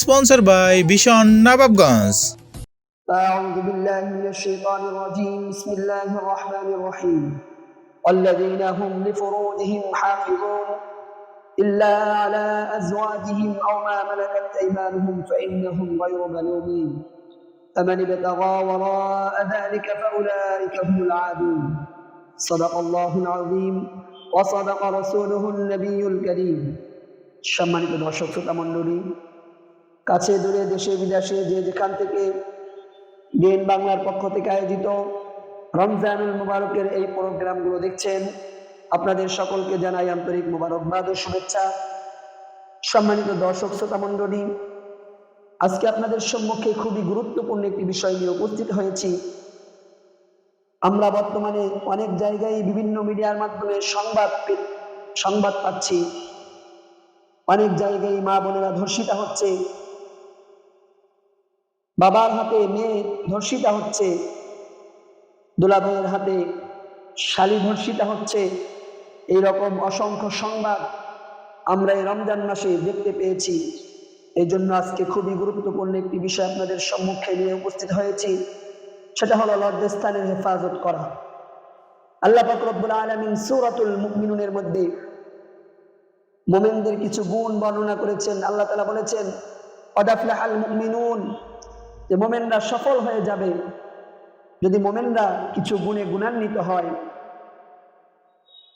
Sponsor by ভীষণ নবাবগঞ্জ أعوذ بالله من الشيطان الرجيم بسم الله الرحمن الرحيم والذين هم لفروجهم حافظون إلا على أزواجهم أو ما ملكت أيمانهم فإنهم غير ملومين فمن ابتغى وراء ذلك فأولئك هم العادون صدق الله العظيم وصدق رسوله النبي الكريم সম্মানিত দর্শক শ্রোতা মণ্ডলী কাছে, দূরে, দেশে, বিদেশে, যে যেখান থেকে ডিএন বাংলার পক্ষ থেকে আয়োজিত রমজানুল মুবারকের এই প্রোগ্রামগুলো দেখছেন, আপনাদের সকলকে জানাই আন্তরিক মুবারকবাদ ও শুভেচ্ছা। সম্মানিত দর্শক, শ্রোতা মণ্ডলী, আজকে আপনাদের সম্মুখে খুবই গুরুত্বপূর্ণ একটি বিষয় নিয়ে উপস্থিত হয়েছি। আমরা বর্তমানে অনেক জায়গায় বিভিন্ন মিডিয়ার মাধ্যমে সংবাদ সংবাদ পাচ্ছি। অনেক জায়গায় মা বোনেরা ধর্ষিতা হচ্ছে। বাবার হাতে মেয়ে ধর্ষিতা হচ্ছে, দুলাভাইয়ের হাতে শালি ধর্ষিতা হচ্ছে এই রকম অসংখ্য সংবাদ আমরা এই রমজান মাসে দেখতে পেয়েছি। এই জন্য আজকে খুবই গুরুত্বপূর্ণ একটি বিষয় আপনাদের সম্মুখে নিয়ে উপস্থিত হয়েছি, সেটা হলো লজ্জাস্থানের হেফাজত করা। আল্লাহ ফকরবুল আলমিন সুরাতুল মুকমিনুনের মধ্যে মোমেনদের কিছু গুণ বর্ণনা করেছেন। আল্লাহ তালা বলেছেন অদাফলাহ আল মুকমিনুন যে মোমেনরা সফল হয়ে যাবে। যদি মোমেনরা কিছু গুণে গুণান্বিত হয়,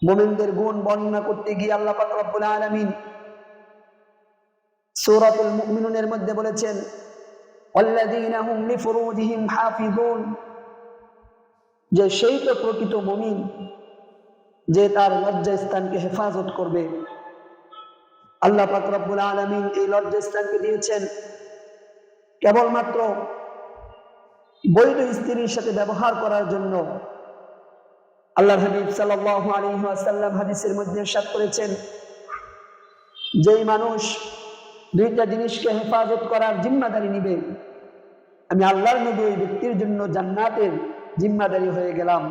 মোমেনদের গুণ বর্ণনা করতে গিয়ে আল্লাহ পাক রব্বুল আলামিন সূরাতুল মুমিনুনের মধ্যে বলেছেন যে সেই তো প্রকৃত মুমিন, যে তার লজ্জাস্থানকে হেফাজত করবে। আল্লাহ পাক রব্বুল আলামিন এই লজ্জাস্থানকে দিয়েছেন কেবলমাত্র বৈধ স্ত্রীর সাথে ব্যবহার করার জন্য আল্লাহ হাবিব আলাইহি হাদিসের মধ্যে ইরশাদ করেছেন যেই মানুষ দুইটা জিনিসকে হেফাজত করার জিম্মাদারি নিবে, আমি আল্লাহর নবী ওই ব্যক্তির জন্য জান্নাতের জিম্মাদারি হয়ে গেলাম।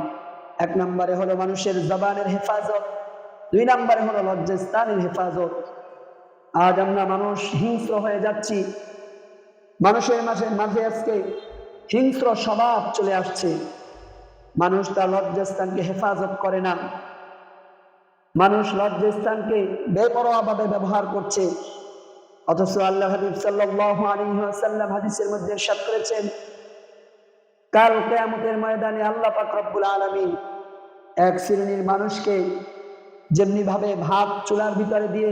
এক নম্বরে হলো মানুষের জবানের হেফাজত, দুই নম্বরে হলো লজ্জাস্থানের হেফাজত। আজ আমরা মানুষ হিংস্র হয়ে যাচ্ছি মানুষের মাঝে মাঝে আজকে হিংস্র স্বভাব চলে আসছে। মানুষ তার লজ্জাস্থানকে হেফাজত করে না। মানুষ লজ্জাস্থানকে বেপরোয়াভাবে ব্যবহার করছে। অথচ আল্লাহ হাবিব সাল্লাল্লাহু আলাইহি ওয়াসাল্লাম হাদিসের মধ্যে ইরশাদ করেছেন, কাল কিয়ামতের ময়দানে আল্লাহ পাক রব্বুল আলামিন এক শ্রেণির মানুষকে যেমনি ভাবে ভাত চুলার ভিতরে দিয়ে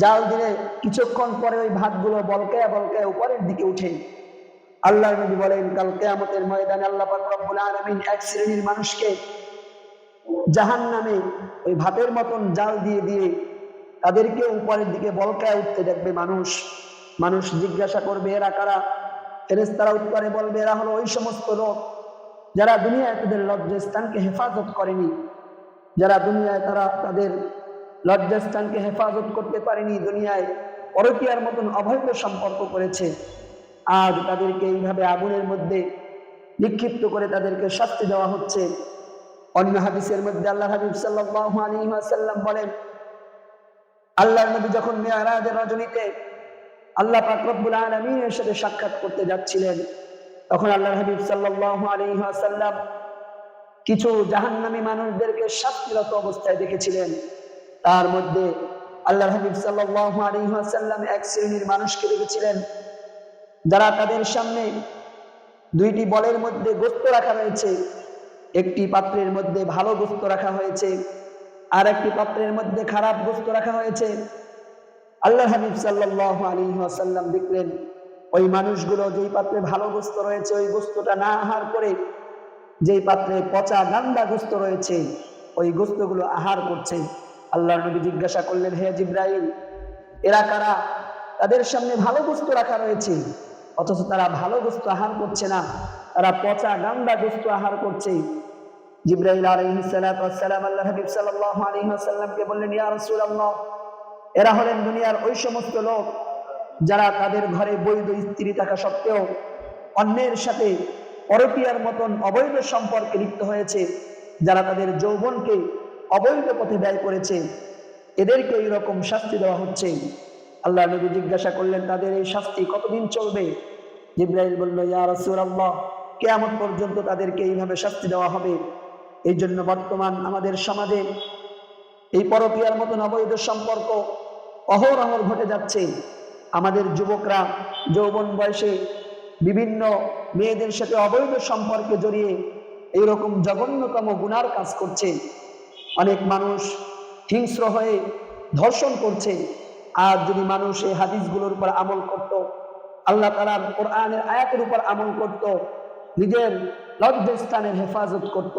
জাল দিলে কিছুক্ষণ পরে ওই ভাতগুলো বলকায় বলকায় উপরের দিকে উঠে। আল্লাহ নবী বলেন, কাল কেয়ামতের ময়দানে আল্লাহ এক শ্রেণির মানুষকে জাহান নামে ওই ভাতের মতন জাল দিয়ে দিয়ে তাদেরকে উপরের দিকে বলকায় উঠতে দেখবে মানুষ। মানুষ জিজ্ঞাসা করবে, এরা কারা? ফেরেশতারা উত্তরে বলবে, এরা হলো ওই সমস্ত লোক যারা দুনিয়ায় তাদের লজ্জাস্থানকে হেফাজত করেনি। যারা দুনিয়ায় তারা তাদের লজ্জাস্থানকে হেফাজত করতে পারেনি দুনিয়ায়, পরকিয়ার মতন অবৈধ সম্পর্ক করেছে। আজ তাদেরকে এইভাবে আগুনের মধ্যে নিক্ষিপ্ত করে তাদেরকে শাস্তি দেওয়া হচ্ছে। অন্য হাদিসের মধ্যে আল্লাহ হাবিব আলাইহি বলেন, আল্লাহর নবী যখন মেয়ারাজের রজনীতে আল্লাহ পাক রব্বুল আলামিনের সাথে সাক্ষাৎ করতে যাচ্ছিলেন, তখন আল্লাহর হাবিব সাল্লাল্লাহু আলাইহি ওয়াসাল্লাম কিছু জাহান্নামী মানুষদেরকে শাস্তিরত অবস্থায় দেখেছিলেন। তার মধ্যে আল্লাহ হাবিব আলাইহি এক শ্রেণির মানুষকে রেখেছিলেন যারা তাদের সামনে দুইটি বলের মধ্যে গোস্ত রাখা হয়েছে। একটি পাত্রের মধ্যে ভালো গোস্ত রাখা হয়েছে আর একটি পাত্রের মধ্যে খারাপ গোস্ত রাখা হয়েছে। আল্লাহ হাবিব সাল্লাল্লাহু আলাইহি ওয়াসাল্লাম দেখলেন, ওই মানুষগুলো যেই পাত্রে ভালো গোস্ত রয়েছে, ওই গোস্তটা না আহার করে যেই পাত্রে পচা গান্দা গোস্ত রয়েছে, ওই গোস্তগুলো আহার করছে। আল্লাহ নবী জিজ্ঞাসা করলেন, হে জিব্রাইল, এরা কারা? তাদের সামনে ভালো গোস্ত রাখা রয়েছে, অথচ তারা ভালো গোস্ত আহার করছে না। তারা পচা গান্দা গোস্ত আহার করছে। ওয়াস সালাম আল্লাহ হাবিব সাল্লাল্লাহু আলাইহি ওয়াসাল্লামকে বললেন, ইয়া রাসূলুল্লাহ, এরা হলেন দুনিয়ার ওই সমস্ত লোক যারা তাদের ঘরে বৈধ স্ত্রী থাকা সত্ত্বেও অন্যের সাথে পরকীয়ার মতন অবৈধ সম্পর্কে লিপ্ত হয়েছে, যারা তাদের যৌবনকে অবৈধ পথে ব্যয় করেছে। এদেরকে এইরকম শাস্তি দেওয়া হচ্ছে। আল্লাহ নবী জিজ্ঞাসা করলেন, তাদের এই শাস্তি কতদিন চলবে? জিব্রাইল বলল, ইয়া কেয়ামত পর্যন্ত তাদেরকে এইভাবে শাস্তি দেওয়া হবে। এই জন্য বর্তমান আমাদের সমাজে এই পরকীয়ার মতন অবৈধ সম্পর্ক অহরহর ঘটে যাচ্ছে। আমাদের যুবকরা যৌবন বয়সে বিভিন্ন মেয়েদের সাথে অবৈধ সম্পর্কে জড়িয়ে এইরকম জঘন্যতম গুনার কাজ করছে। অনেক মানুষ হিংস্র হয়ে ধর্ষণ করছে। আর যদি মানুষ এই হাদিসগুলোর উপর আমল করত, আল্লাহ তালার কোরআনের আয়াতের উপর আমল করত, নিজের লজ্জাস্থানের হেফাজত করত,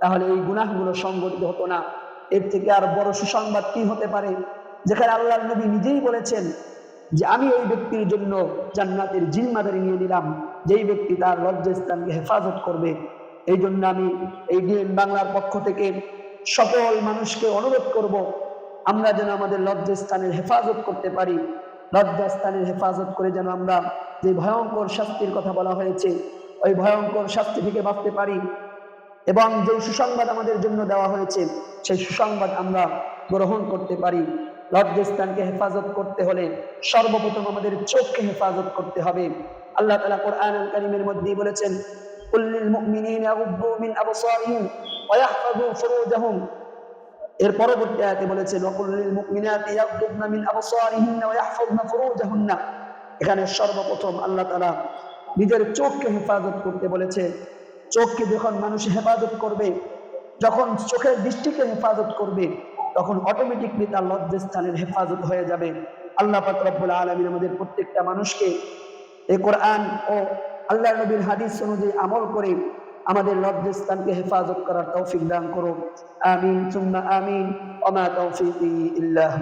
তাহলে এই গুনাহগুলো সংগঠিত হতো না। এর থেকে আর বড় সুসংবাদ কি হতে পারে? যেখানে আল্লাহ নবী নিজেই বলেছেন যে, আমি ওই ব্যক্তির জন্য জান্নাতের জিম্মাদারি নিয়ে নিলাম। যেই ব্যক্তি তার লজ্জাস্থানকে হেফাজত করবে। এই জন্য আমি এই বাংলার পক্ষ থেকে সকল মানুষকে অনুরোধ করব, আমরা যেন আমাদের লজ্জাস্থানের হেফাজত করতে পারি। লজ্জাস্থানের হেফাজত করে যেন আমরা যে ভয়ঙ্কর শাস্তির কথা বলা হয়েছে, ওই ভয়ঙ্কর শাস্তি থেকে বাঁচতে পারি এবং যে সুসংবাদ আমাদের জন্য দেওয়া হয়েছে, সেই সুসংবাদ আমরা গ্রহণ করতে পারি। লজ্জাস্থানকে হেফাজত করতে হলে সর্বপ্রথম আমাদের চোখকে হেফাজত করতে হবে। আল্লাহ তালা কোরআন কারিমের মধ্যেই বলেছেন قل للمؤمنين يغضوا من أبصارهم ويحفظوا فروجهم এর পরবর্তী আয়াতে বলেছেন ওয়াকুল্লিল মুমিনাতি ইয়াগদুবনা মিন আবসারিহিন্না ওয়া ইয়াহফাযনা ফুরুজাহুন্না এখানে সর্বপ্রথম আল্লাহ তাআলা নিজের চোখকে হেফাজত করতে বলেছে চোখকে যখন মানুষ হেফাজত করবে যখন চোখের দৃষ্টিকে হেফাজত করবে তখন অটোমেটিকলি তার লজ্জাস্থানের হেফাজত হয়ে যাবে আল্লাহ পাক রব্বুল আলামিন আমাদের প্রত্যেকটা মানুষকে এই কোরআন ও আল্লাহ নবীর হাদিস অনুযায়ী আমল করে আমাদের লব্ধস্থানকে হেফাজত করার তৌফিক দান করুন। আমিন, সুম্মা আমিন, ওমা তৌফিক ইল্লাহ